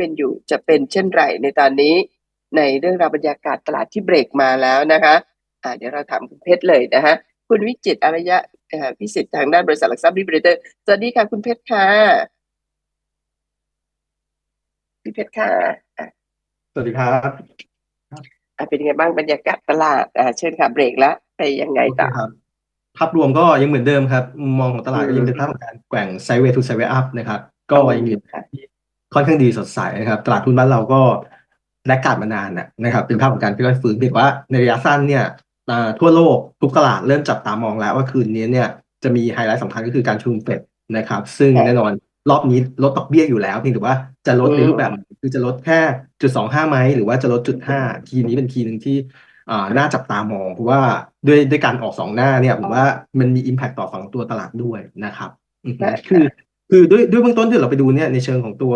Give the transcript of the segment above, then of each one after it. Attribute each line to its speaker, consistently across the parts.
Speaker 1: เป็นอยู่จะเป็นเช่นไรในตอนนี้ ในเรื่องราวบรรยากาศตลาดที่เบรกมาแล้วนะคะอ่าเดี๋ยวเราถามคุณเพชรเลยนะคะคุณวิจิตรอารยะเอ่อพิสิทธิ์ทางด้านบริษัทหลักทรัพย์ริบเรเตอร์สวัสดีค่ะคุณเพชรค่ะพี่เพชรค่ะอะ
Speaker 2: สวัสดีครับ
Speaker 1: อะเป็นยังไงบ้างบรรยากาศตลาดอ่าเชิญค่ะเบรกแล้วไปยังไง
Speaker 2: โอเค
Speaker 1: ต่อ
Speaker 2: ครับภาพรวมก็ยังเหมือนเดิมครับมุมมองของตลาดก็ยังเป็นภาพของการแกว่งไซด์เวย์ทูไซด์เวย์อัพนะครับ ก็ยังอยู่
Speaker 1: ค่ะ
Speaker 2: ที่ ค่อนข้างดีสดใสนะครับตลาดหุ้นบ้านเราก็แลกขาดมานานนะนะครับ เป็นภาพของการค่อยๆฟื้นเพียงแต่ว่าในระยะสั้นเนี่ยอ่าทั่วโลกทุกตลาดเริ่มจับตามองแล้วว่าคืนนี้เนี่ยจะมีไฮไลท์สำคัญก็คือการประชุมเฟดนะครับ ซึ่ง
Speaker 1: ค่ะ
Speaker 2: แน่นอนรอบนี้ลดดอกเบี้ยอยู่แล้วเพียงแต่ว่าจะลดในรูปแบบไหนคือจะลดแค่จุดสองห้าไหมหรือว่าจะลดจุดห้าทีนี้เป็นทีหนึ่งที่อ่าน่าจับตามองเพราะว่าด้วยด้วยการออกสองหน้าเนี่ยผมว่ามันมี Impact ต่อฝั่งตัวตลาดด้วยนะครับอือฮึ
Speaker 1: ค่ะ
Speaker 2: คือ คือด้วยด้วยเบื้องต้นที่เราไปดูเนี่ยในเชิงของตัว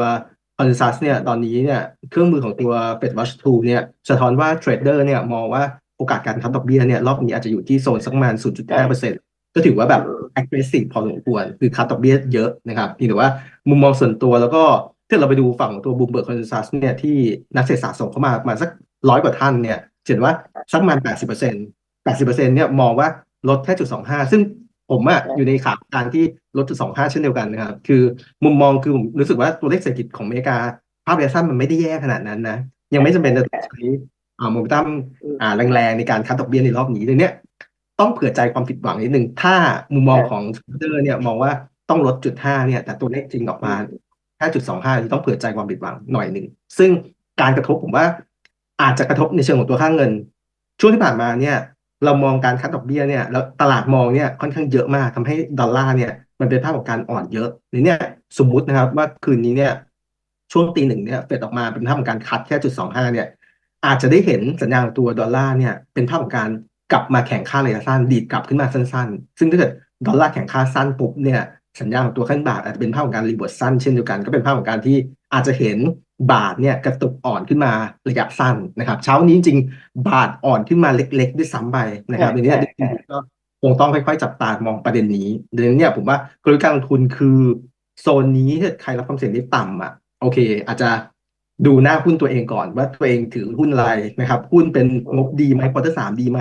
Speaker 2: consensus เนี่ยตอนนี้เนี่ยเครื่องมือของตัว Fed Watch Tool เนี่ยสะท้อนว่าเทรดเดอร์เนี่ยมองว่าโอกาสการคัดดอกเบี้ยเนี่ยรอบนี้อาจจะอยู่ที่โซนสักประมาณ 0.5%ก็ถือว่าแบบ aggressive พอสมควรคือคัดดอกเบี้ยเยอะนะครับเพียงแต่ว่ามุมมองส่วนตัวแล้วก็ถ้าเราไปดูฝั่งตัว Bloomberg Consensus เนี่ยที่นักเศรษฐศาสตร์ส่งเข้ามาประมาณสักร้อยกว่าท่านเนี่ยเห็นว่าสักประมาณ 80% 80%เนี่ยมองว่าลดแค่จุด25ซึ่ง ผมอะอยู่ในขาการที่ลดจุด25เช่นเดียวกันนะครับ คือมุมมองคือผมรู้สึกว่าตัวเลขเศรษฐกิจของอเมริกา ภาพระยะสั้นมันไม่ได้แย่ขนาดนั้นนะ ยังไม่จำเป็นจะต้องใช้อ่าโมเมนตัมอ่าแรงๆในการคัดดอกเบี้ยในรอบนี้ดังเนี้ยต้องเผื่อใจความผิดหวังนิดนึง ถ้ามุมมองของทรเดอร์เนี่ยมองว่าต้องลดจุด5เนี่ย แต่ตัวเลขจริงออกมาแค่จุด25ที่ต้องเผื่อใจความผิดหวังหน่อยหนึ่ง ซึ่งการกระทบผมว่าอาจจะกระทบในเชิงของตัวค่าเงิน ช่วงที่ผ่านมาเนี่ย เรามองการคัดดอกเบี้ยเนี่ยแล้วตลาดมองเนี่ยค่อนข้างเยอะมากทำให้ดอลลาร์เนี่ยมันเป็นภาพของการอ่อนเยอะในเนี่ยสมมุตินะครับว่าคืนนี้เนี่ยช่วงตีหนึ่งเนี่ยเฟดออกมาเป็นภาพของการคัดแค่จุดสองห้าเนี่ยอาจจะได้เห็นสัญญาณตัวดอลลาร์เนี่ยเป็นภาพของการกลับมาแข่งค่าระยะสั้นดีดกลับขึ้นมาสั้นๆ ซึ่งถ้าเกิดดอลลาร์แข่งค่าสั้นปุ๊บเนี่ยสัญญาณของตัวขั้นบาทอาจจะเป็นภาพของการรีเวิร์สสั้นเช่นเดียวกันก็เป็นภาพของการที่อาจจะเห็น บาทเนี่ยกระตุกอ่อนขึ้นมาระยะสั้นนะครับ เช้านี้จริงๆ บาทอ่อนขึ้นมาเล็ก ๆ ด้วยซ้ำไปนะครับในเนี้ยก็คงต้องค่อยๆจับตามองประเด็นนี้ดังนั้นเนี่ยผมว่ากลยุทธ์การลงทุนคือโซนนี้ถ้าใครรับความเสี่ยงได้ต่ำอะโอเค อาจจะดูหน้าหุ้นตัวเองก่อนว่าตัวเองถือหุ้นอะไรนะครับ หุ้นเป็นงบดีไหมควอเตอร์สามดีไหม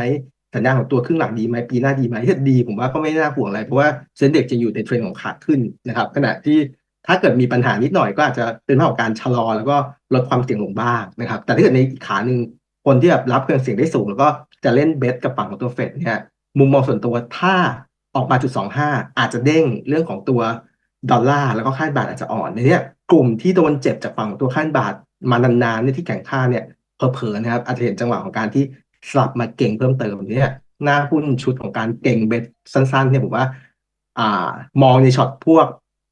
Speaker 2: สัญญาณของตัวครึ่งหลังดีไหมปีหน้าดีไหมถ้าดีผมว่าก็ไม่น่าห่วงอะไรเพราะว่าเซ็นเด็กจะอยู่ในเทรนด์ของขาขึ้นนะครับ ขณะที่ ถ้าเกิดมีปัญหานิดหน่อยก็อาจจะเป็นภาพของการชะลอ แล้วก็ลดความเสี่ยงลงบ้างนะครับ แต่ถ้าเกิดในอีกขาหนึ่งคนที่แบบรับเความเสี่ยงได้สูง แล้วก็จะเล่นเบสกับฝั่งของตัวเฟดเนี่ยมุมมองส่วนตัวถ้าออกมาจุดสองห้าอาจจะเด้งเรื่องของตัวดอลลาร์แล้วก็ค่าบาทอาจจะอ่อนในนี้กลุ่มที่โดนเจ็บจากฝั่งของตัวค่าบาทมานานๆเนี่ยที่แข่งค่าเนี่ยเผลอๆนะครับอาจจะเห็นจังหวะของการที่สลับมาเก่งเพิ่มเติมเนี่ยหน้าหุ้นชุดของการเก่งเบสสั้นๆเนี่ยผมว่า อ่ามองในช็อตพวก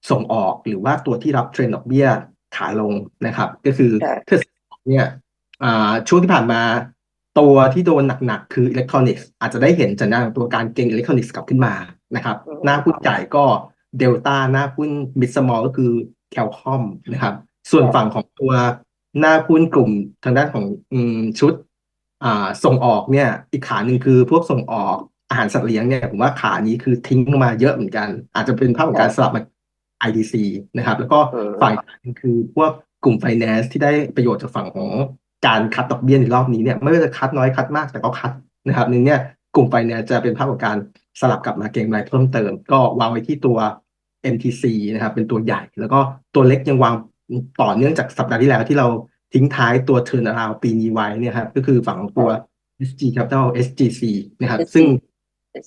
Speaker 2: ส่งออกหรือว่าตัวที่รับเทรนด์ดอกเบี้ยขาลงนะครับ ก็คือ
Speaker 1: ค่ะ
Speaker 2: ถ้าเนี่ยอ่าช่วงที่ผ่านมาตัวที่โดนหนักๆ คืออิเล็กทรอนิกส์อาจจะได้เห็นสัญญาณของตัวการเก็งอิเล็กทรอนิกส์กลับขึ้นมานะครับ
Speaker 1: อืม
Speaker 2: หน้าหุ้นใหญ่ก็เดลต้าหน้าหุ้นมิดสมอลก็คือแคลคอมนะครับ ส่วนฝั่งของตัวหน้าหุ้นกลุ่มทางด้านของอืมชุดอ่าส่งออกเนี่ย อีกขาหนึ่งคือพวกส่งออกอาหารสัตว์เลี้ยงเนี่ยผมว่าขานี้คือทิ้งลงมาเยอะเหมือนกัน อาจจะเป็นภาพของการสลับมา IDC นะครับ แล้วก็
Speaker 1: เออ
Speaker 2: ฝ่ายหนึ่งคือพวกกลุ่ม finance ที่ได้ประโยชน์จากฝั่งของการคัดดอกเบี้ยในรอบนี้เนี่ยไม่ว่าจะคัดน้อยคัดมากแต่ก็คัดนะครับนึงเนี่ยกลุ่ม finance จะเป็นภาพของการสลับกลับมาเก็งกำไรเพิ่มเติม ก็วางไว้ที่ตัว MTC นะครับเป็นตัวใหญ่ แล้วก็ตัวเล็กยังวางต่อเนื่องจากสัปดาห์ที่แล้วที่เราทิ้งท้ายตัว turn around ปีนี้ไว้เนี่ยครับก็คือฝั่งของตัว SG Capital SGC นะครับ
Speaker 1: SG
Speaker 2: ซึ่ง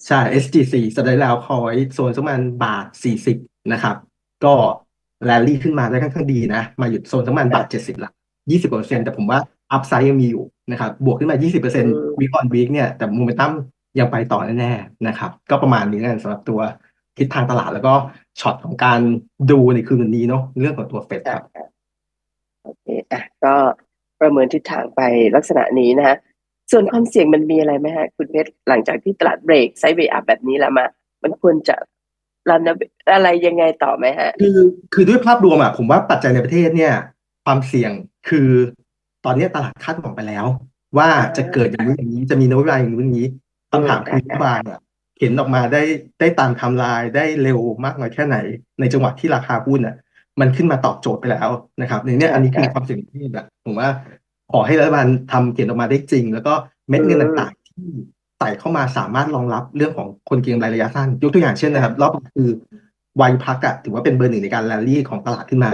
Speaker 2: ใช่ SGC สัปดาห์ที่แล้วคอยโซนสักประมาณบาท 40 นะครับ ก็แรลลี่ขึ้นมาได้ค่อนข้างดีนะ มาหยุดโซนสักประมาณบาท70ละ20กว่าเปอร์เซ็นต์แต่ผมว่าอัพไซด์ยังมีอยู่นะครับ บวกขึ้นมา 20เปอร์เซ็นต์วีคอนวีคเนี่ย แต่โมเมนตัมยังไปต่อแน่ๆนะครับ ก็ประมาณนี้นะสำหรับตัวทิศทางตลาดแล้วก็ช็อตของการดูในคืนวันนี้เนาะเรื่องของตัวเฟดครับ
Speaker 1: โอเคอะก็ประเมินทิศทางไปลักษณะนี้นะฮะ ส่วนความเสี่ยงมันมีอะไรไหมฮะ คุณเพชรหลังจากที่ตลาดเบรกไซด์เวย์อัพแบบนี้แล้วมา มันควรจะ รันอะไรยังไงต่อไหมฮะ
Speaker 2: คือคือด้วยภาพรวมอะผมว่าปัจจัยในประเทศเนี่ย ความเสี่ยงคือตอนนี้ตลาดคาดหวังไปแล้ว ว่าจะเกิดอย่างนี้อย่างนี้จะมีนโยบายอย่างนี้อย่างนี้คำถามคือ
Speaker 1: อืม
Speaker 2: รัฐบาลอะเห็นออกมาได้ได้ตามไทม์ไลน์ได้เร็วมากน้อยแค่ไหน ในจังหวะที่ราคาหุ้นอะ มันขึ้นมาตอบโจทย์ไปแล้วนะครับในเนี้ยอันนี้คือความเสี่ยงที่แบบผมว่าขอให้รัฐบาลทำเขียนออกมาได้จริง แล้วก็เม็ดเงินต่างๆที่ ใส่เข้ามาสามารถรองรับเรื่องของคนเก็งกำไรระยะสั้น ยกตัวอย่างเช่นนะครับ รอบนี้คือวายุพักอะถือว่าเป็นเบอร์หนึ่งในการแรลลี่ของตลาดขึ้นมา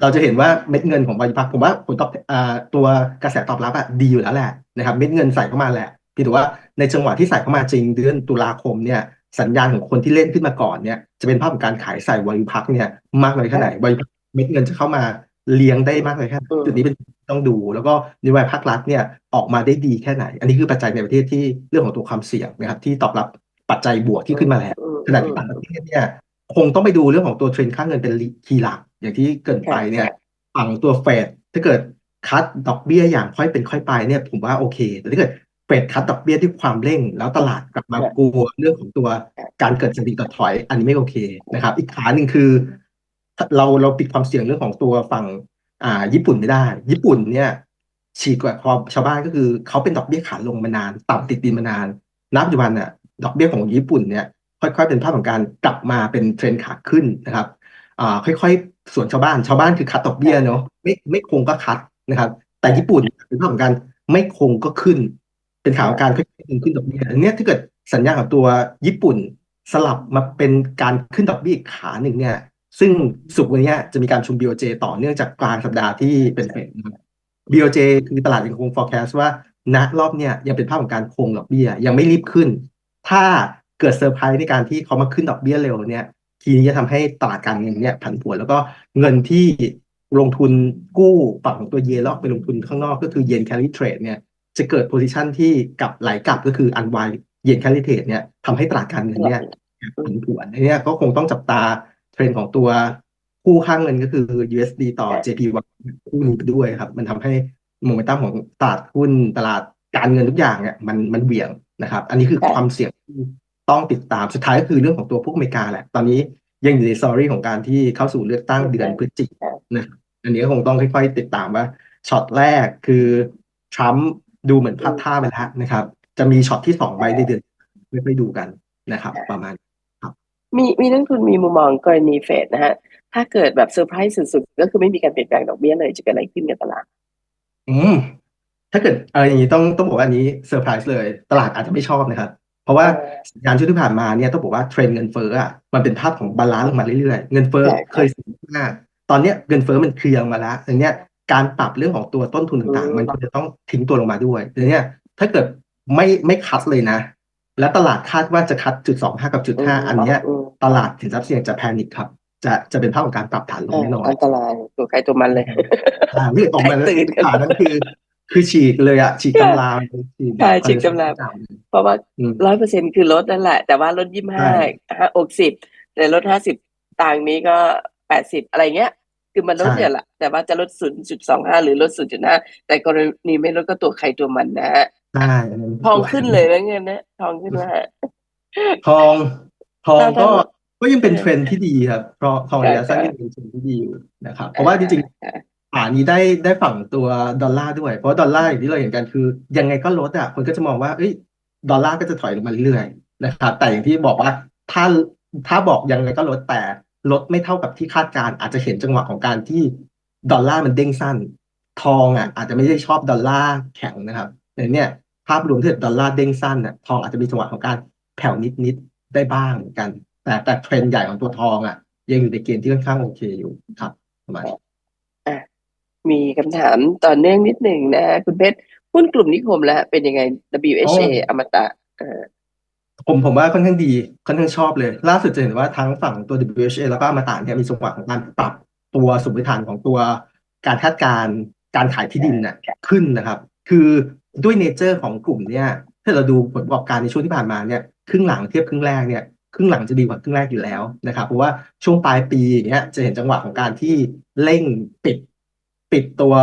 Speaker 2: เราจะเห็นว่าเม็ดเงินของวายุพัก ผมว่าผลตอบอ่าตัวกระแสตอบรับอะดีอยู่แล้วแหละนะครับ เม็ดเงินใส่เข้ามาแหละเพียงแต่ว่าในจังหวะที่ใส่เข้ามาจริงเดือนตุลาคมเนี่ยสัญญาณของคนที่เล่นขึ้นมาก่อนเนี่ยจะเป็นภาพของการขายใส่วายุพักเนี่ยมากน้อยแค่ไหนวายุพักเม็ดเงินจะเข้ามาเลี้ยงได้มากน้อยแค่ไหนจุดนี้เป็น ต้องดู แล้วก็นโยบายภาครัฐเนี่ยออกมาได้ดีแค่ไหน อันนี้คือปัจจัยในประเทศที่เรื่องของตัวความเสี่ยงนะครับที่ตอบรับปัจจัยบวกที่ขึ้นมาแล้วขณะที่ต่างประเทศเนี่ยคงต้องไปดูเรื่องของตัวเทรนด์ค่าเงินเป็นคีย์หลัก อย่างที่เกรินไปเนี่ยฝั่งตัวเฟดถ้าเกิดคัดดอกเบี้ยอย่างค่อยเป็นค่อยไปเนี่ยผมว่าโอเค แต่ถ้าเกิดเฟดคัดดอกเบี้ยด้วยความเร่ง แล้วตลาดกลับมากลัวเรื่องของตัวการเกิดสถิติต่อถอย อันนี้ไม่โอเคนะครับ อีกขาหนึ่งคือ เราเราปิดความเสี่ยงเรื่องของตัวฝั่ง อ่า ญี่ปุ่นไม่ได้ ญี่ปุ่นเนี่ยฉีกกว่าพอชาวบ้านก็คือเขาเป็นดอกเบี้ยขาลงมานานต่ำติดดินมานานณปัจจุบันน่ะดอกเบี้ยของญี่ปุ่นเนี่ยค่อยๆ เป็นภาพของการกลับมาเป็นเทรนขาขึ้นนะครับอ่าค่อยๆ ส่วนชาวบ้านชาวบ้านคือคัดดอกเบี้ยเนาะไม่ไม่คงก็คัดนะครับ แต่ญี่ปุ่นเป็นภาพของการไม่คงก็ขึ้น เป็นขาของการค่อยๆขึ้นดอกเบี้ยอันนี้ถ้าเกิดสัญญาณกับตัวญี่ปุ่นสลับมาเป็นการขึ้นดอกเบี้ยอีกขาหนึ่งเนี่ย ซึ่งสุกวันนี้จะมีการชุม BOJ ต่อเนื่องจากกลางสัปดาห์ที่เป็นเฟดนะครับ BOJ คือตลาดยังคง forecast ว่าณรอบเนี่ยยังเป็นภาพของการคงดอกเบี้ย ยังไม่รีบขึ้น ถ้าเกิดเซอร์ไพรส์ในการที่เขามาขึ้นดอกเบี้ยเร็วเนี่ยทีนี้จะทำให้ตลาดการเงินเนี่ยผันผวนแล้วก็เงินที่ลงทุนกู้ฝั่งของตัวเยนแล้วไปลงทุนข้างนอกก็คือเยนแคลิเทรดเนี่ยจะเกิดโพซิชันที่กลับไหลกลับก็คืออันวายเยนแคลิเทรดเนี่ยทำให้ตลาดการเงินเนี่ยผันผวนอันนี้ก็คงต้องจับตา เทรนด์ของตัวคู่ข้างเงินก็คือ USD ต่อ JPY คู่นี้ไปด้วยครับ มันทำให้โมเมนตัมของตลาดหุ้นตลาดการเงินทุกอย่างเนี่ยมันมันเหวี่ยงนะครับ อันนี้คือความเสี่ยงที่ต้องติดตามสุดท้ายก็คือเรื่องของตัวพวกอเมริกาแหละ ตอนนี้ยังอยู่ในซอรี่ของการที่เข้าสู่เลือกตั้งเดือนพฤศจิกนะอันนี้ก็คงต้องค่อยๆติดตามว่าช็อตแรกคือทรัมป์ดูเหมือนพลาดท่าไปแล้วนะครับ จะมีช็อตที่สองไว้ในเดือนไม่ไปดูกันนะครับ ประมาณ
Speaker 1: มี มีนักทุนมีมุมมองกรณีเฟดนะฮะ ถ้าเกิดแบบเซอร์ไพรส์สุดๆ ก็คือไม่มีการเปลี่ยนแปลงดอกเบี้ยเลยจะเกิดอะไรขึ้นกับตลาด
Speaker 2: อืม ถ้าเกิดเอออย่างนี้ต้องต้องบอกว่าอันนี้เซอร์ไพรส์เลย ตลาดอาจจะไม่ชอบนะครับ เพราะว่าสัญญาณช่วงที่ผ่านมาเนี่ยต้องบอกว่าเทรนด์เงินเฟ้ออะมันเป็นภาพของบาลานซ์ลงมาเรื่อยๆ เงินเฟ้อ
Speaker 1: ใช่
Speaker 2: เคยสูงมากตอนเนี้ยเงินเฟ้อมันเคลียร์มาแล้วอันเนี้ยการปรับเรื่องของตัวต้นทุนต่าง
Speaker 1: อืม
Speaker 2: ๆมันก็จะต้องทิ้งตัวลงมาด้วยอันเนี้ยถ้าเกิดไม่ไม่คัดเลยนะ และตลาดคาดว่าจะคัดจุดสองห้ากับจุดห้าอันเนี้ย
Speaker 1: ม
Speaker 2: ตลาดสินทรัพย์เสี่ยงจะแพนิคครับ จะจะเป็นภาพของการปรับฐานลง
Speaker 1: อ่า
Speaker 2: แน่นอน
Speaker 1: อันตรายตัวใครตัวมันเลย
Speaker 2: อ่าเรียกออกมาแล้ว
Speaker 1: ตื่นกัน
Speaker 2: ฐานนั้นคือ คือฉีกเลยอะฉีกตำราฉีกแบบ
Speaker 1: ใช่ฉีกตำราเพราะว่า
Speaker 2: อืม
Speaker 1: ร้อยเปอร์เซ็นคือลดนั่นแหละ แต่ว่าลดยี่ห้า
Speaker 2: ใช่
Speaker 1: ห้าหกสิบแต่ลดห้าสิบต่างนี้ก็แปดสิบอะไรเงี้ย คือมันลด
Speaker 2: ใช่
Speaker 1: เนี่ยแหละแต่ว่าจะลดศูนย์จุดสองห้าหรือลดศูนย์จุดห้าแต่กรณีไม่ลดก็ตัวใครตัวมันนะฮะ
Speaker 2: ใช่นนั้น
Speaker 1: ทองขึ้นเลยนะเงินนะทองขึ้นว่า
Speaker 2: ทอง ทอง
Speaker 1: ถ้า
Speaker 2: ก็
Speaker 1: ถ้า
Speaker 2: ก็ยังเป็นเทรนด์ที่ดีครับ เพราะทองระยะสั้น
Speaker 1: ใช่
Speaker 2: ยังเป็นเทรนด์ที่ดีอยู่นะครับ เพราะว่าจริง
Speaker 1: อ่า
Speaker 2: ๆฐานนี้ได้ได้ฝั่งตัวดอลลาร์ด้วย เพราะว่าดอลลาร์อย่างที่เราเห็นกันคือ ยังไงก็ลดอะคนก็จะมองว่าเอ้ยดอลลาร์ก็จะถอยลงมาเรื่อยๆนะครับ แต่อย่างที่บอกว่าถ้าถ้าบอกยังไงก็ลดแต่ลดไม่เท่ากับที่คาดการณ์อาจจะเห็นจังหวะของการที่ดอลลาร์มันเด้งสั้น ทองอะอาจจะไม่ได้ชอบดอลลาร์แข็งนะครับแต่เนี่ยภาพรวมที่ดอลลาร์เด้งสั้นอะทองอาจจะมีจังหวะของการแผ่วนิดๆ ได้บ้างเหมือนกัน แต่แต่เทรนด์ใหญ่ของตัวทองอะ ยังอยู่ในเกณฑ์ที่ค่อนข้างโอเคอยู่ครับประมาณนี้
Speaker 1: มีคำถามต่อเนื่องนิดหนึ่งนะ คุณเพชรหุ้นกลุ่มนิคมแล้วเป็นยังไง WHA อมตะเออ
Speaker 2: ผมผมว่าค่อนข้างดีค่อนข้างชอบเลย ล่าสุดจะเห็นว่าทั้งฝั่งตัว WHA แล้วก็อมตะเนี่ยมีจังหวะของการปรับตัวสมมติฐานของตัวการคาดการณ์การขายที่ดินน่ะขึ้นนะครับ คือด้วยเนเจอร์ของกลุ่มเนี่ยถ้าเราดูผลประกอบการในช่วงที่ผ่านมาเนี่ย ครึ่งหลังเทียบครึ่งแรกเนี่ยครึ่งหลังจะดีกว่าครึ่งแรกอยู่แล้วนะครับเพราะว่าช่วงปลายปีอย่างเงี้ยจะเห็นจังหวะของการที่เร่งปิดปิดตัว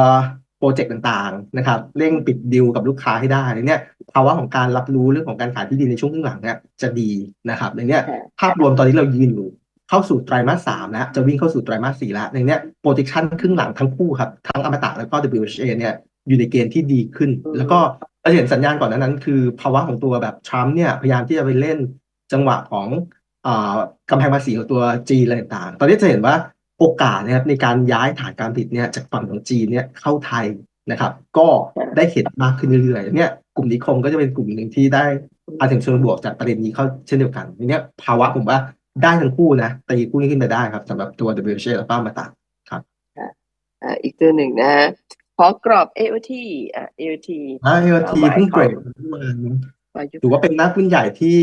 Speaker 2: โปรเจกต์ต่างๆนะครับเร่งปิดดีลกับลูกค้าให้ได้เนี่ยภาวะของการรับรู้เรื่องของการขายที่ดินในช่วงครึ่งหลังเนี่ยจะดีนะครับในเนี้ย
Speaker 1: ค่ะ
Speaker 2: ภาพรวมตอนนี้เรายืนอยู่เข้าสู่ไตรมาสสามแล้วจะวิ่งเข้าสู่ไตรมาสสี่แล้วในเนี้ยโปรเจคชันครึ่งหลังทั้งคู่ครับทั้งอมตะแล้วก็ WHA เนี่ยอยู่ในเกณฑ์ที่ดีขึ้น
Speaker 1: อืม
Speaker 2: แล้วก็ เราเห็นสัญญาณก่อนนั้น คือภาวะของตัวแบบทรัมป์เนี่ยพยายามที่จะไปเล่นจังหวะของอ่ากำแพงภาษีของตัวจีนอะไรต่างๆ ตอนนี้จะเห็นว่าโอกาสนะครับในการย้ายฐานการผลิตเนี่ยจากฝั่งของจีนเนี่ยเข้าไทยนะครับ ก็ได้เห็นมากขึ้นเรื่อยๆเนี่ยกลุ่มนิคมก็จะเป็นกลุ่มหนึ่งที่ได้อาถึงเชิงบวกจากประเด็นนี้เข้าเช่นเดียวกันเนี้ยภาวะผมว่าได้ทั้งคู่นะตีคู่นี้ขึ้นไปได้ครับสำหรับตัว WHA และป้ามาตา
Speaker 1: อ่าอีกตัวหนึ่งนะ ขอกรอบ AOT อ่า AOT
Speaker 2: อ่า AOT
Speaker 1: เป้าหมาย
Speaker 2: เพิ่งเบรก
Speaker 1: ของ
Speaker 2: เมื่อวาน
Speaker 1: วายุ
Speaker 2: ถือว่าเป็นนักหุ้นใหญ่ที่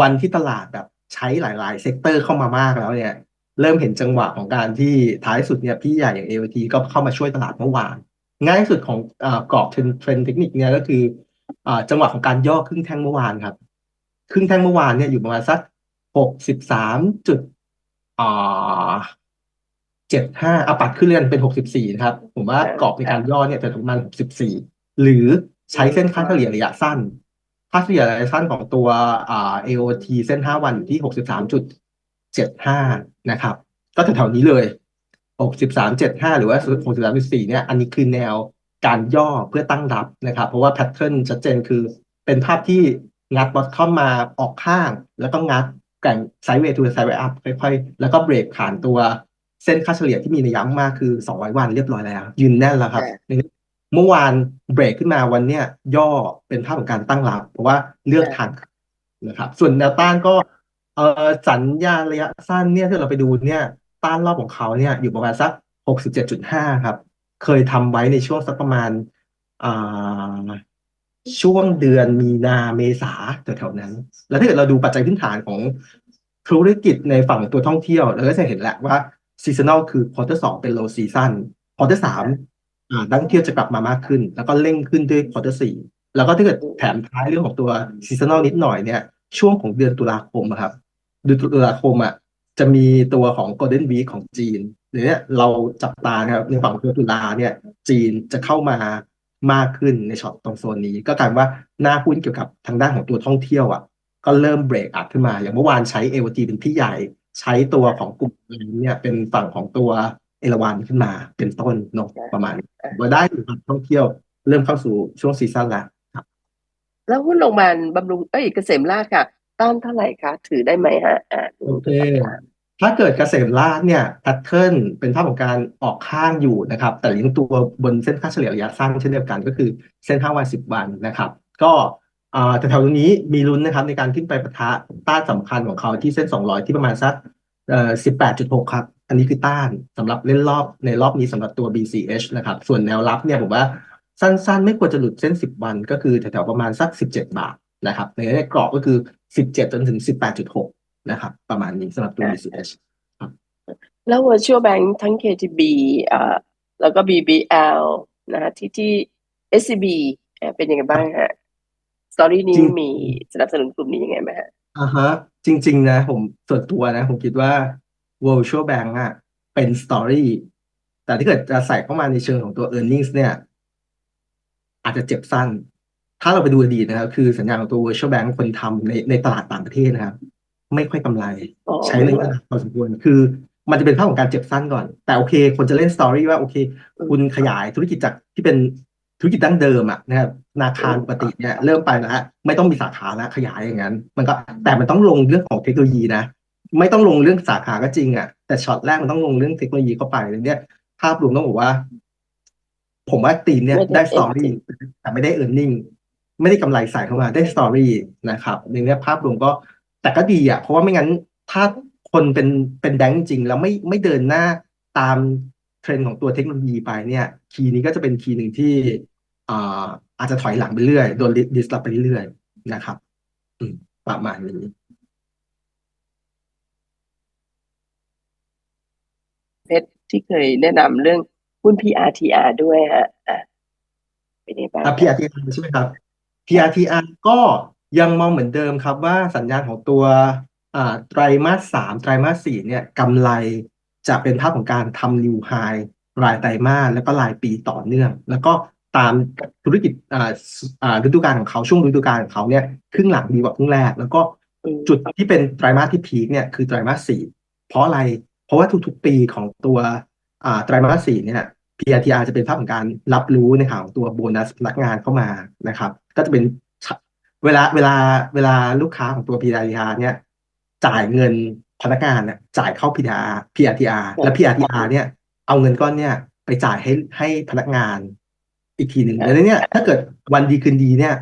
Speaker 2: วันที่ตลาดแบบใช้หลาย ๆ เซกเตอร์เข้ามามากแล้วเนี่ย เริ่มเห็นจังหวะของการที่ท้ายสุดเนี่ยพี่ใหญ่อย่าง AOT ก็เข้ามาช่วยตลาดเมื่อวาน ง่ายที่สุดของอ่ากรอบเทรนเทรนเทคนิคเนี่ยก็คืออ่าจังหวะของการย่อครึ่งแท่งเมื่อวานครับ ครึ่งแท่งเมื่อวานเนี่ยอยู่ประมาณสักหกสิบสามจุดอ่าเจ็ดห้าเอาปัดขึ้นเรือนเป็นหกสิบสี่นะครับ ผมว่ากรอบในการย่อเนี่ยจะประมาณหกสิบสี่หรือใช้เส้นค่าเฉลี่ยระยะสั้น ค่าเฉลี่ยระยะสั้นของตัวอ่า AOT เส้นห้าวันอยู่ที่หกสิบสามจุดเจ็ดห้านะครับ ก็แถวๆนี้เลยหกสิบสามเจ็ดห้าหรือว่าหกสิบสามจุดสี่เนี่ย อันนี้คือแนวการย่อเพื่อตั้งรับนะครับ เพราะว่าแพทเทิร์นชัดเจนคือเป็นภาพที่งัดบอททอมมาออกข้าง แล้วก็งัดแกว่งไซด์เวย์ทูไซด์เวย์อัพค่อยๆ แล้วก็เบรกผ่านตัว เส้นค่าเฉลี่ยที่มีนัยมากคือ 200 วันเรียบร้อยแล้ว ยืนแน่นแล้วครับ เมื่อวานเบรกขึ้นมาวันเนี้ยย่อเป็นภาพของการตั้งรับ เพราะว่าเลือกทางนะครับ ส่วนแนวต้านก็เออสัญญาณระยะสั้นเนี่ยที่เราไปดูเนี่ยต้านรอบของเขาเนี่ยอยู่ประมาณสัก 67.5 ครับ เคยทำไว้ในช่วงสักประมาณอ่าช่วงเดือนมีนาเมษาแถวๆนั้น แล้วถ้าเกิดเราดูปัจจัยพื้นฐานของธุรกิจในฝั่งตัวท่องเที่ยวเราก็จะเห็นแหละว่า ซีซัน a ลคือควอเตอร์สองเป็นโลซีซันควอเตอร์สามอ่านักท่องเที่ยวจะกลับมามากขึ้น แล้วก็เร่งขึ้นด้วยควอเตอร์สี่แล้วก็ถ้าเกิดแถมท้ายเรื่องของตัวซีซัน a ลนิดหน่อยเนี่ย ช่วงของเดือนตุลาคมอะครับเดือนตุลาคมอะจะมีตัวของ Golden Week ของจีนเนี่ยเราจับตานะครับในฝั่งเดือนตุลาเนี่ย จีนจะเข้ามามากขึ้นในช็อตตรงโซนนี้ ก็กลายเป็นว่าหน้าหุ้นเกี่ยวกับทางด้านของตัวท่องเที่ยวอะก็เริ่มเบรกอัพขึ้นมา อย่างเมื่อวานใช้ AOT เป็นพี่ใหญ่ ใช้ตัวของกลุ่มนี้เนี่ยเป็นฝั่งของตัวเอราวันขึ้นมาเป็นต้นเนอะประมาณนี้ว่าได้อยู่ครับท่องเที่ยวเริ่มเข้าสู่ช่วงซีซั่นแล้ว
Speaker 1: แล้วหุ้นโรงพยาบาลบำรุงเอ้ยเกษมราชค่ะ ต้านเท่าไหร่คะถือได้ไหมฮะอ่า
Speaker 2: โอเคถ้าเกิดเกษมราษฎร์เนี่ยแพทเทิร์นเป็นภาพของการออกข้างอยู่นะครับ แต่ยังตัวบนเส้นค่าเฉลี่ยระยะสั้นเช่นเดียวกันก็คือเส้น5วัน10วันนะครับ ก็ อ่าแถวๆตรงนี้มีลุ้นนะครับในการขึ้นไปปะทะต้านสำคัญของเขาที่เส้น 200 ที่ประมาณสักเอ่อ18.6ครับ อันนี้คือต้านสำหรับเล่นรอบในรอบนี้สำหรับตัว BCH นะครับ ส่วนแนวรับเนี่ยผมว่าสั้นๆ ไม่ควรจะหลุดเส้น 10 วัน ก็คือแถวๆประมาณสัก 17 บาทนะครับ ในกรอบก็คือ 17 จนถึง 18.6 นะครับ ประมาณนี้สำหรับตัว BCH
Speaker 1: แล้ว virtual bank ทั้ง KTB อ่าแล้วก็ BBL นะฮะที่ที่ SCB เป็นยังไงบ้างฮะ สตอรี่นี้
Speaker 2: จริง
Speaker 1: มีสนับสนุนกลุ่มนี้ยังไงไหมฮะ
Speaker 2: อ่าฮะจริง ๆ นะผมส่วนตัวนะ ผมคิดว่า virtual bank อะเป็นสตอรี่แต่ถ้าเกิดจะใส่เข้ามาในเชิงของตัว earnings เนี่ย อาจจะเจ็บสั้น ถ้าเราไปดูอดีตนะครับ คือสัญญาณของตัว virtual bank คนทำในในตลาดต่างประเทศนะครับ ไม่ค่อยกำไร
Speaker 1: อ๋อ
Speaker 2: ใช้ระยะเวลาพอสมควร คือมันจะเป็นภาพของการเจ็บสั้นก่อน แต่โอเค คนจะเล่นสตอรี่ว่าโอเค คุณขยายธุรกิจจากที่เป็น ธุรกิจดั้งเดิมอะนะครับธนาคารปกติเนี่ยเริ่มไปแล้วไม่ต้องมีสาขาแล้วขยายอย่างนั้น มันก็แต่มันต้องลงเรื่องของเทคโนโลยีนะไม่ต้องลงเรื่องสาขาก็จริงอะแต่ช็อตแรกมันต้องลงเรื่องเทคโนโลยีเข้าไปเลยเนี่ยภาพรวมต้องบอกว่า ผมว่าทีมเนี่ย
Speaker 1: ไม่ได้
Speaker 2: ได้สตอ
Speaker 1: จริ
Speaker 2: รี่
Speaker 1: ง
Speaker 2: แต่ไม่ได้เอ r n i n g ไม่ได้กำไรใส่เข้ามาได้สตอรี่นะครับในเนี้ยภาพรวมก็แต่ก็ดีอะเพราะว่าไม่งั้นถ้าคนเป็นเป็นแบงก์จริงๆแล้วไม่ไม่เดินหน้าตาม เทรนด์ของตัวเทคโนโลยีไปเนี่ยคีย์นี้ก็จะเป็นคีย์หนึ่งที่อ่าอาจจะถอยหลังไปเรื่อยโดนดิสลอฟไปเรื่อยๆนะครับอืมประมาณนี้
Speaker 1: เพชรที่เคยแนะนำเรื่องหุ้น PRTR ด้วยฮะอ่าเป็นยังไงบ้าง
Speaker 2: อะ PRTR ใช่ไหมครับ PRTR ก็ยังมองเหมือนเดิมครับว่าสัญญาณของตัวอ่าไตรมาสสามไตรมาสสี่เนี่ยกำไร จะเป็นภาพของการทำนิวไฮรายไตรมาสแล้วก็รายปีต่อเนื่อง แล้วก็ตามธุรกิจฤดูกาลของเขาช่วงฤดูกาลของเขาเนี่ยครึ่งหลังดีกว่าครึ่งแรก แล้วก็จุดที่เป็นไตรมาสที่พีคเนี่ยคือไตรมาสสี่เพราะอะไร เพราะว่าทุกๆปีของตัวอ่าไตรมาสสี่เนี่ย PRTR จะเป็นภาพของการรับรู้ในข่าวของตัวโบนัสพนักงานเข้ามานะครับ ก็จะเป็นเวลาเวลาเวลาลูกค้าของตัว PRTR เนี่ยจ่ายเงิน พนักงานเนี่ยจ่ายเข้า PRTR PRTR และ PRTR เนี่ยเอาเงินก้อนเนี่ยไปจ่ายให้ให้พนักงานอีกทีหนึ่ง
Speaker 1: ครับ
Speaker 2: ดังนั้นเนี่ยถ้าเกิดวันดีคืนดีเนี่ย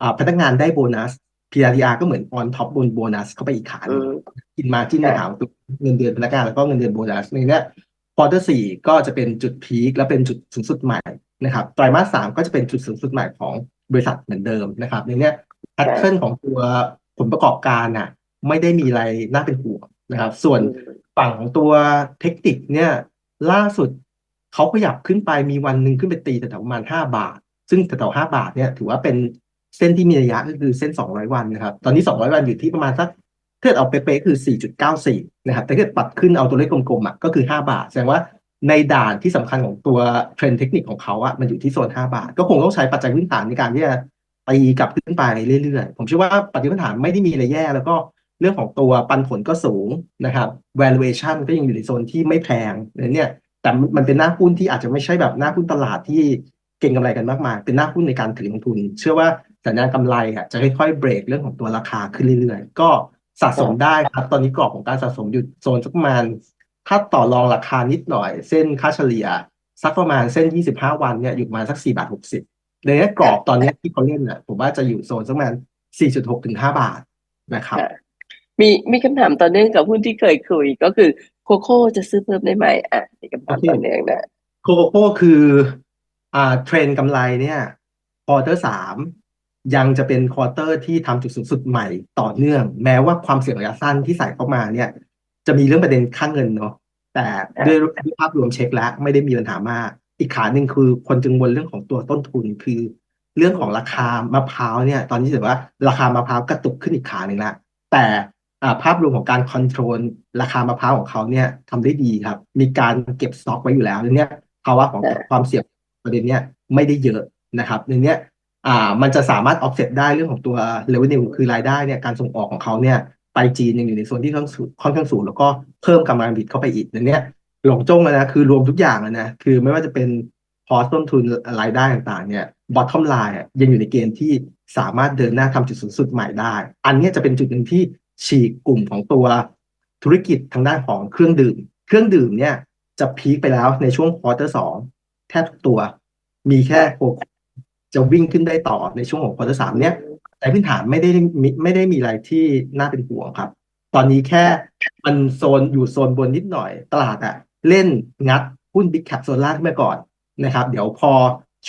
Speaker 2: อ่าพนักงานได้โบนัส PRTR ก็เหมือนออนท็อปบนโบนัสเข้าไปอีกขาห
Speaker 1: อื
Speaker 2: นึ่ง
Speaker 1: ม
Speaker 2: กินมาจิ้นใน
Speaker 1: ครับ
Speaker 2: หางตัวเงินเดือนพนักงานแล้วก็เงินเดือนโบนัสในเนี้ยควอเตอร์สี่ก็จะเป็นจุดพีคและเป็นจุดสูงสุดใหม่นะครับไตรมาสสามก็จะเป็นจุดสูงสุดใหม่ของบริษัทเหมือนเดิมนะครับในเนี้ยแพทเทิร์นของตัวผลประกอบการน่ะ ไม่ได้มีอะไรน่าเป็นห่วง นะครับ ส่วนฝั่งของตัวเทคนิคเนี่ย ล่าสุดเขาขยับขึ้นไปมีวันหนึ่งขึ้นไปตีแถวประมาณห้าบาท ซึ่งแถวห้าบาทเนี่ย ถือว่าเป็นเส้นที่มีระยะก็คือเส้นสองร้อยวันนะครับ ตอนนี้สองร้อยวันอยู่ที่ประมาณสักถ้าเกิดเอาเป๊ะๆคือสี่จุดเก้าสี่นะครับแต่ถ้าเกิดปัดขึ้นเอาตัวเลขกลมๆอะก็คือห้าบาท แสดงว่าในด่านที่สำคัญของตัวเทรนเทคนิคของเขาอะมันอยู่ที่โซนห้าบาท ก็คงต้องใช้ปัจจัยพื้นฐานในการที่จะตีกลับขึ้นไปเรื่อยๆ ผมเชื่อว่าปัจจัยพื้นฐานไม่ได้มีอะไรแย่ แล้วก็ เรื่องของตัวปันผลก็สูงนะครับ valuation ก็ยังอยู่ในโซนที่ไม่แพงเนี่ยแต่มันเป็นหน้าหุ้นที่อาจจะไม่ใช่แบบหน้าหุ้นตลาดที่เก่งกำไรกันมากมาย เป็นหน้าหุ้นในการถือลงทุน เชื่อว่าสัญญาณกำไรอะจะค่อยๆเบรกเรื่องของตัวราคาขึ้นเรื่อยๆ ก็สะสมได้ครับ ตอนนี้กรอบของการสะสมอยู่โซนสักประมาณ ถ้าต่อรองราคานิดหน่อย เส้นค่าเฉลี่ย สักประมาณเส้น 25 วันเนี่ยอยู่ประมาณสัก4บาท60เลยนี้กรอบตอนนี้ที่เขาเล่นอะผมว่าจะอยู่โซนสักประมาณ4.6ถึง5บาทนะครับ
Speaker 1: มีมีคำถามต่อเนื่องกับหุ้นที่เคยคุย ก็คือโคโค่จะซื้อเพิ่มได้ไหมอะมีคำถาม
Speaker 2: โอเค
Speaker 1: ต่อเนื่องนะ
Speaker 2: โคโค่คืออ่าเทรนด์กำไรเนี่ยควอเตอร์สามยังจะเป็นควอเตอร์ที่ทำจุดสูงสุดใหม่ต่อเนื่อง แม้ว่าความเสี่ยงระยะสั้นที่ใส่เข้ามาเนี่ย จะมีเรื่องประเด็นค่าเงินเนาะแต่ด้วยด้วยภาพรวมเช็คแล้วไม่ได้มีปัญหามาก อีกขาหนึ่งคือคนจึงวนเรื่องของตัวต้นทุนคือ เรื่องของราคามะพร้าวเนี่ย ตอนนี้ถือว่าราคามะพร้าวกระตุกขึ้นอีกขาหนึ่งแล้วแต่อ่า ภาพรวมของการคอนโทรลราคามะพร้าวของเขาเนี่ยทำได้ดีครับ มีการเก็บสต็อกไว้อยู่แล้วในเนี้ยภาวะของ
Speaker 1: ค่ะ
Speaker 2: ความเสี่ยงประเด็นเนี้ยไม่ได้เยอะนะครับในเนี้ยอ่ามันจะสามารถ offset ได้เรื่องของตัว revenue คือรายได้เนี่ยการส่งออกของเขาเนี่ยไปจีนยังอยู่ในโซนที่ค่อนข้างสูงค่อนข้างสูงแล้วก็เพิ่มกำลังผลิตเข้าไปอีกในเนี้ยหลงจ้งแล้วนะคือรวมทุกอย่างแล้วนะคือไม่ว่าจะเป็นพอต้นทุนรายได้ต่างๆเนี่ย bottom line อะยังอยู่ในเกณฑ์ที่สามารถเดินหน้าทำจุดสูงสุดใหม่ได้ อันเนี้ยจะเป็นจุดหนึ่งที่ ฉีกกลุ่มของตัวธุรกิจทางด้านของเครื่องดื่ม เครื่องดื่มเนี่ยจะพีคไปแล้วในช่วงควอเตอร์สองแทบทุกตัว มีแค่โคโค่จะวิ่งขึ้นได้ต่อในช่วงของควอเตอร์สามเนี่ยแต่พื้นฐานไม่ได้ไม่ได้มีอะไรที่น่าเป็นห่วงครับ ตอนนี้แค่มันโซนอยู่โซนบนนิดหน่อย ตลาดอะเล่นงัดหุ้นบิ๊กแคปโซนล่างขึ้นมาก่อนนะครับ เดี๋ยวพอ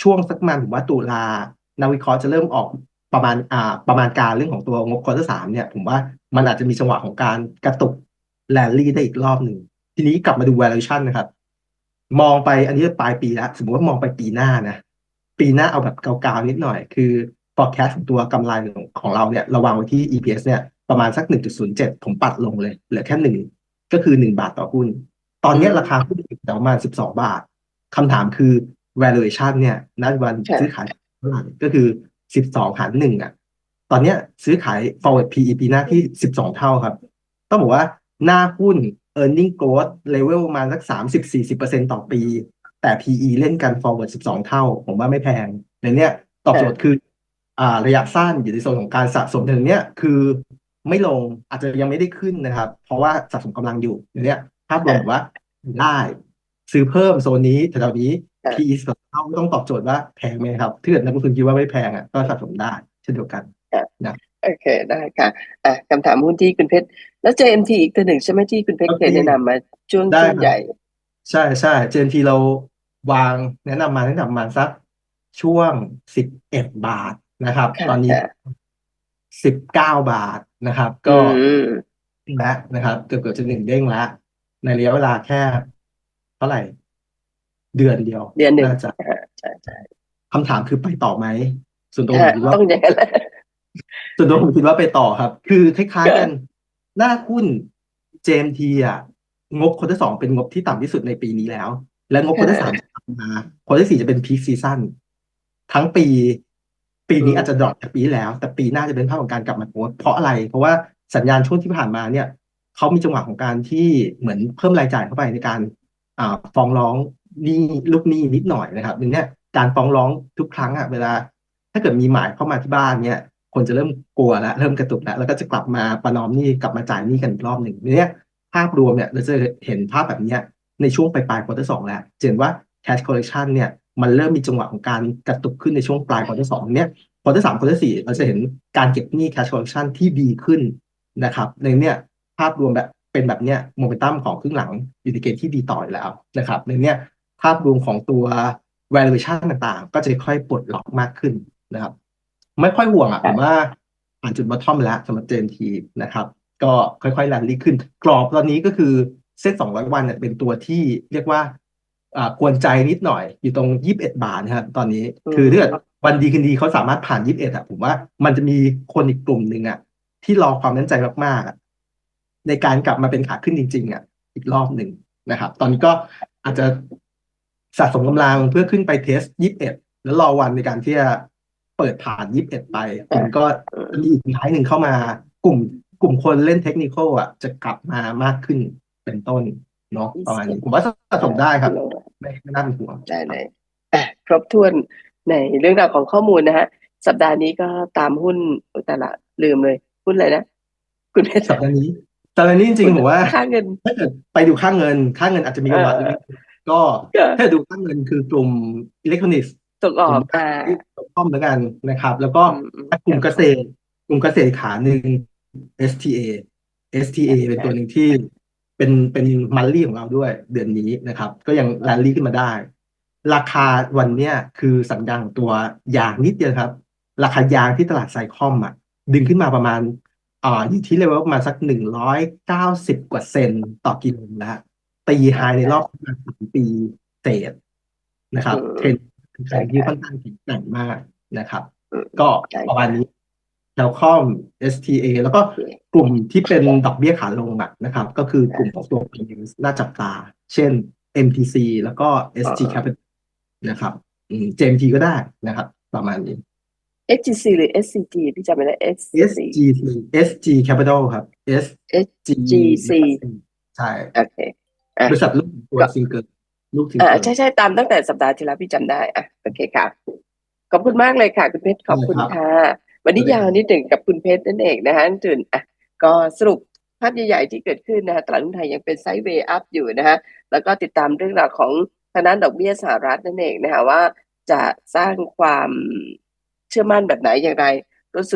Speaker 2: ช่วงสักมาณผมว่าตุลานาวิเคราะห์จะเริ่มออกประมาณอ่าประมาณการเรื่องของตัวงบควอเตอร์สามเนี่ย ผมว่า มันอาจจะมีจังหวะของการกระตุกแลนลี่ได้อีกรอบหนึ่ง ทีนี้กลับมาดู valuation นะครับ มองไปอันนี้ปลายปีแล้วสมมติว่ามองไปปีหน้านะ ปีหน้าเอาแบบเกาๆนิดหน่อย คือ forecast ของตัวกำไรของของเราเนี่ยระวางไว้ที่ EPS เนี่ยประมาณสัก 1.07 ผมปัดลงเลย เหลือแค่หนึ่งก็คือ 1 บาทต่อหุ้น ตอนเนี้ยราคาหุ้นอยู่ประมาณ 12 บาทคำถามคือ valuation เนี่ยณวัน
Speaker 1: ค่ะ
Speaker 2: ซื้อขายเท่าไหร่ก็คือ 12 หารหนึ่งอะ ตอนเนี้ยซื้อขาย forward PE ปีหน้าที่ 12 เท่าครับ ต้องบอกว่าหน้าหุ้น earning growth level ประมาณสัก 30-40%ต่อปี แต่ PE เล่นกัน forward 12 เท่า ผมว่าไม่แพงในเนี้ยตอบโจทย์คืออ่าระยะสั้นอยู่ในโซนของการสะสมแต่เนี้ยคือไม่ลงอาจจะยังไม่ได้ขึ้นนะครับ เพราะว่าสะสมกำลังอยู่ในเนี้ยภาพรวมว่าได้ ซื้อเพิ่มโซนนี้แถวๆนี้ PE สองเท่าต้องตอบโจทย์ว่าแพงไหมครับถ้าเกิดนักลงทุนคิดว่าไม่แพงอะก็สะสมได้เช่นเดียวกัน
Speaker 1: โอเคได้ค่ะอะคำถามหุ้นที่คุณเพชรแล้ว JMT อีกตัวหนึ่งใช่ไหมที่คุณเพชรเคย
Speaker 2: โอเค
Speaker 1: แนะนำมาช่วง
Speaker 2: ได้
Speaker 1: ช่วง
Speaker 2: ครับ
Speaker 1: ใหญ่
Speaker 2: ใช่ใช่ JMT เราวางแนะนำมาแนะนำมาสักช่วงสิบเอ็ดบาทนะครับ
Speaker 1: ค่ะ
Speaker 2: ตอนนี้
Speaker 1: ค่ะ
Speaker 2: สิบเก้าบาทนะครับ ก็
Speaker 1: อืม
Speaker 2: แล้วนะครับเกือบเกือบจะหนึ่งเด้งแล้วในระยะเวลาแค่ เท่าไหร่ เดือนเดียว
Speaker 1: เดือนหนึ่ง
Speaker 2: น่าจะ
Speaker 1: อ่าใช่ใช่
Speaker 2: คำถามคือไปต่อไหมส่วนตัวผ
Speaker 1: ค่ะ
Speaker 2: มคิดว่า
Speaker 1: ต้องอย่างนั้นแหละ
Speaker 2: ส่วนตัวผมคิดว่าไปต่อครับ คือคล้ายๆกันหน้าหุ้น JMT อะ งบควอเตอร์สองเป็นงบที่ต่ำที่สุดในปีนี้แล้ว และงบควอเตอร์สามจะกลับมาควอเตอร์สี่จะเป็นพีคซีซั่นทั้งปี ปีนี้อาจจะดรอปจากปีที่แล้ว แต่ปีหน้าจะเป็นภาพของการกลับมาโกรธเพราะอะไร เพราะว่าสัญญาณช่วงที่ผ่านมาเนี่ยเขามีจังหวะของการที่เหมือนเพิ่มรายจ่ายเข้าไปในการอ่าฟ้องร้องหนี้ลูกหนี้นิดหน่อยนะครับดังนี้ยการฟ้องร้องทุกครั้งอะเวลา ถ้าเกิดมีหมายเข้ามาที่บ้านเนี่ย คนจะเริ่มกลัวแล้วเริ่มกระตุกแล้วแล้วก็จะกลับมาประนอมหนี้กลับมาจ่ายหนี้กันอีกรอบหนึ่งเนี่ยภาพรวมเนี่ยเราจะเห็นภาพแบบนี้ในช่วงปลายปลายควอเตอร์สองแล้วจะเห็นว่า cash collection เนี่ยมันเริ่มมีจังหวะของการกระตุกขึ้นในช่วงปลายควอเตอร์สองเนี่ยควอเตอร์สามควอเตอร์สี่เราจะเห็นการเก็บหนี้ cash collection ที่ดีขึ้นนะครับในเนี่ยภาพรวมแบบเป็นแบบเนี้ยโมเมนตัมของครึ่งหลังอยู่ในเกณฑ์ที่ดีต่อยแล้วนะครับในเนี่ยภาพรวมของตัว valuation ต่างๆ ก็จะค่อยปลดล็อกมากขึ้นนะครับ ไม่ค่อยห่วงอะผมว่าผ่านจุดบอททอมแล้วสำหรับเจนทีนะครับ ก็ค่อยๆแลนลี่ขึ้น กรอบตอนนี้ก็คือเส้น 200 วันเนี่ยเป็นตัวที่เรียกว่าอ่ากวนใจนิดหน่อย อยู่ตรง 21 บาทนะครับตอนนี้
Speaker 1: อืม
Speaker 2: คือถ้าเกิดวันดีคืนดีเขาสามารถผ่าน 21อะผมว่ามันจะมีคนอีกกลุ่มหนึ่งอะที่รอความมั่นใจมากๆอะในการกลับมาเป็นขาขึ้นจริง ๆอะอีกรอบหนึ่งนะครับ ตอนนี้ก็อาจจะสะสมกำลังเพื่อขึ้นไปเทส 21 แล้วรอวันในการที่จะ เปิดผ่าน21ไปผมก็จะมีอีกท้ายหนึ่งเข้ามากลุ่ม กลุ่มคนเล่นเทคนิคอลอะจะกลับมามากขึ้นเป็นต้นเนาะประมาณนี้ผมว่าสะสมได้ครับ ไม่ไม่น่าเป็นห่วง
Speaker 1: ได้เลยอะครบถ้วนในเรื่องราวของข้อมูลนะฮะ สัปดาห์นี้ก็ตามหุ้นอุ๊ยแต่ละลืมเลยหุ้นอะไรนะ คุณเพชร
Speaker 2: สัปดาห์นี้สัปดาห์นี้จริงๆผมว่า
Speaker 1: ค่าเงิน
Speaker 2: ถ้าเกิดไปดูค่าเงินค่าเงินอาจจะมีกำลัง
Speaker 1: เออ
Speaker 2: ก็
Speaker 1: ก็
Speaker 2: ถ้าดูค่าเงินคือกลุ่มอิเล็กทรอนิกส์
Speaker 1: ส่งออก อ่า
Speaker 2: ที่ตกข้อมแล้วกันนะครับ แล้วก็
Speaker 1: อืมอืม
Speaker 2: กลุ่มเกษตรกลุ่มเกษตรขาหนึ่ง STA STA เป็นตัวหนึ่งที่เป็นเป็นมันลี่ของเราด้วยเดือนนี้นะครับ ก็ยังแรลลี่ขึ้นมาได้ ราคาวันเนี้ยคือสัญญาณของตัวยางนิดเดียวครับ ราคายางที่ตลาดไซคอมอะ ดึงขึ้นมาประมาณอ่าอยู่ที่เลเวลประมาณสักหนึ่งร้อยเก้าสิบกว่าเซนต่อกิโลแล้วตีไฮในรอบประมาณสามปีเศษนะครับ
Speaker 1: อืม
Speaker 2: เทรน ด์เทรนด์ที่ค่อนข้างแข็งแกร่งมากนะครับ
Speaker 1: อืม
Speaker 2: ก็
Speaker 1: ใช่
Speaker 2: ประมาณนี้แล้วคอม STA แล้วก็
Speaker 1: โอเค
Speaker 2: กลุ่มที่เป็นดอกเบี้ยขาลงอะนะครับ ก็คือกลุ่มของตัว p น่าจับตา เช่น MTC แล้วก็ SG
Speaker 1: อ่า
Speaker 2: Capital นะครับอืม JMT ก็ได้นะครับ ประมาณนี้
Speaker 1: SGC หรือ SCG พี่จำไม่ได้ SCG
Speaker 2: SG SG Capital ครับ SG
Speaker 1: SGC
Speaker 2: ใช่
Speaker 1: โอเคอะ
Speaker 2: บริษัทลูกตัว
Speaker 1: ก็
Speaker 2: ซิงเกิล ลูกซิง
Speaker 1: อ่า
Speaker 2: เกิล
Speaker 1: ใช่ใช่ตามตั้งแต่สัปดาห์ที่แล้วพี่จำได้อะโอเคค่ะขอบคุณมากเลยค่ะ คุณเพชรขอบคุณ
Speaker 2: ได้ครับ
Speaker 1: ค่ะวันนี้
Speaker 2: ได้ครับ
Speaker 1: ยาวนิดหนึ่งกับคุณเพชรนั่นเองนะคะตื่นอะก็สรุปภาพใหญ่ๆที่เกิดขึ้นนะคะตลาดหุ้นไทยยังเป็นไซด์เวย์อัพอยู่นะคะแล้วก็ติดตามเรื่องราวของทางด้านดอกเบี้ยสหรัฐนั่นเองนะคะว่าจะสร้างความเชื่อมั่นแบบไหนอย่างไร